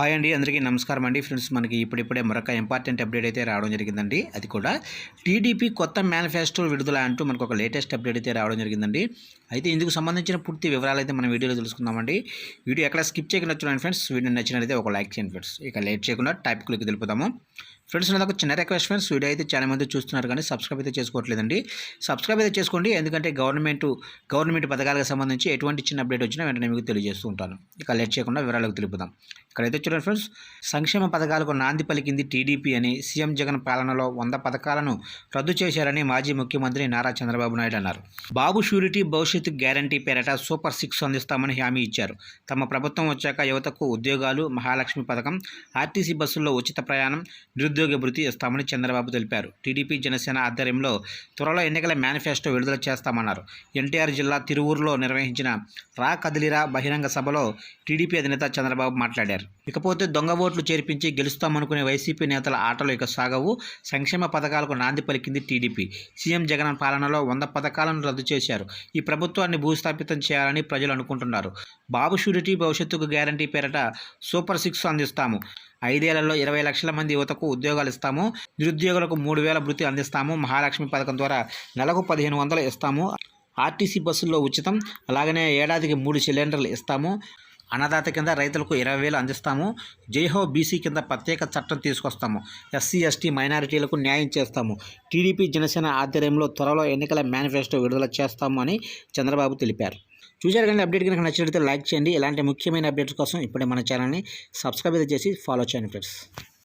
Hi అండి అందరికీ నమస్కారం అండి. ఫ్రెండ్స్ మనకి ఇప్పుడిప్పుడే మరొక ఇంపార్టెంట్ అప్డేట్ అయితే రావడం జరిగిందండి. అది కూడా టీడీపీ కొత్త మేనిఫెస్టో విడుదల అంటూ మనకు ఒక లేటెస్ట్ అప్డేట్ అయితే రావడం జరిగిందండి. అయితే ఇందుకు సంబంధించిన పూర్తి వివరాలు అయితే మనం వీడియోలో తెలుసుకుందామండి. వీడియో ఎక్కడ స్కిప్ చేయకుండా చూడండి ఫ్రెండ్స్. వీడియో నచ్చినట్లయితే ఒక లైక్ చేయండి ఫ్రెండ్స్. ఇక లేట్ చేయకుండా టాపిక్లోకి తెలుపుతాము ఫ్రెండ్స్ నాకు ఒక చిన్న రిక్వెస్ట్ ఫ్రెండ్స్. వీడియో అయితే చాలా మంది చూస్తున్నారు కానీ సబ్స్క్రైబ్ అయితే చేసుకోవట్లేదండి. సబ్స్క్రైబ్ అయితే చేసుకోండి. ఎందుకంటే గవర్నమెంట్ గవర్నమెంట్ పథకాలకు సంబంధించి ఎటువంటి చిన్న అప్డేట్ వచ్చినా వెంటనే మీకు తెలియజేస్తూ ఉంటాను. ఇక లేట్ చేయకుండా వివరాలకు తెలుపుదాం ఇక్కడైతే చూడండి ఫ్రెండ్స్. సంక్షేమ పథకాలకు నాంది పలికింది టీడీపీ అని సీఎం జగన్ పాలనలో వంద పథకాలను రద్దు చేశారని మాజీ ముఖ్యమంత్రి నారా చంద్రబాబు నాయుడు అన్నారు. బాబు షూరిటీ భవిష్యత్తు గ్యారంటీ పేరట సూపర్ సిక్స్ అందిస్తామని హామీ ఇచ్చారు. తమ ప్రభుత్వం వచ్చాక యువతకు ఉద్యోగాలు మహాలక్ష్మి పథకం ఆర్టీసీ బస్సుల్లో ఉచిత ప్రయాణం నిరుద్యోగ భృతి ఇస్తామని చంద్రబాబు తెలిపారు. టీడీపీ జనసేన ఆధ్వర్యంలో త్వరలో ఎన్నికల మేనిఫెస్టో విడుదల చేస్తామన్నారు. ఎన్టీఆర్ జిల్లా తిరువూరులో నిర్వహించిన రా కదిలిరా బహిరంగ సభలో టీడీపీ అధినేత చంద్రబాబు మాట్లాడారు. ఇకపోతే దొంగ ఓట్లు చేర్పించి గెలుస్తామనుకునే వైసీపీ నేతల ఆటలు ఇక సాగవు. సంక్షేమ పథకాలకు నాంది పలికింది టీడీపీ. సీఎం జగన్ పాలనలో వంద పథకాలను రద్దు చేశారు. ఈ ప్రభుత్వం ప్రభుత్వాన్ని భూస్థాపితం చేయాలని ప్రజలు అనుకుంటున్నారు. బాబు షూరిటీ భవిష్యత్తుకు గ్యారంటీ పేరట సూపర్ సిక్స్ అందిస్తాము. ఐదేళ్ళలో ఇరవై లక్షల మంది యువతకు ఉద్యోగాలు ఇస్తాము. నిరుద్యోగులకు మూడు వేల వృత్తి అందిస్తాము. మహాలక్ష్మి పథకం ద్వారా నెలకు పదిహేను వందలు ఇస్తాము. ఆర్టీసీ బస్సుల్లో ఉచితం. అలాగనే ఏడాదికి మూడు సిలిండర్లు ఇస్తాము. అన్నదాత కింద రైతులకు ఇరవై వేలు అందిస్తాము. జైహో బీసీ కింద ప్రత్యేక చట్టం తీసుకొస్తాము. ఎస్సీ ఎస్టీ మైనారిటీలకు న్యాయం చేస్తాము. టీడీపీ జనసేన ఆధ్వర్యంలో త్వరలో ఎన్నికల మేనిఫెస్టో విడుదల చేస్తాము అని చంద్రబాబు తెలిపారు. చూశారు కానీ అప్డేట్ కనుక నచ్చినట్లయితే లైక్ చేయండి. ఇలాంటి ముఖ్యమైన అప్డేట్స్ కోసం ఇప్పుడే మన ఛానల్ని సబ్స్క్రైబ్ చేసి ఫాలో చేయండి ఫ్రెండ్స్.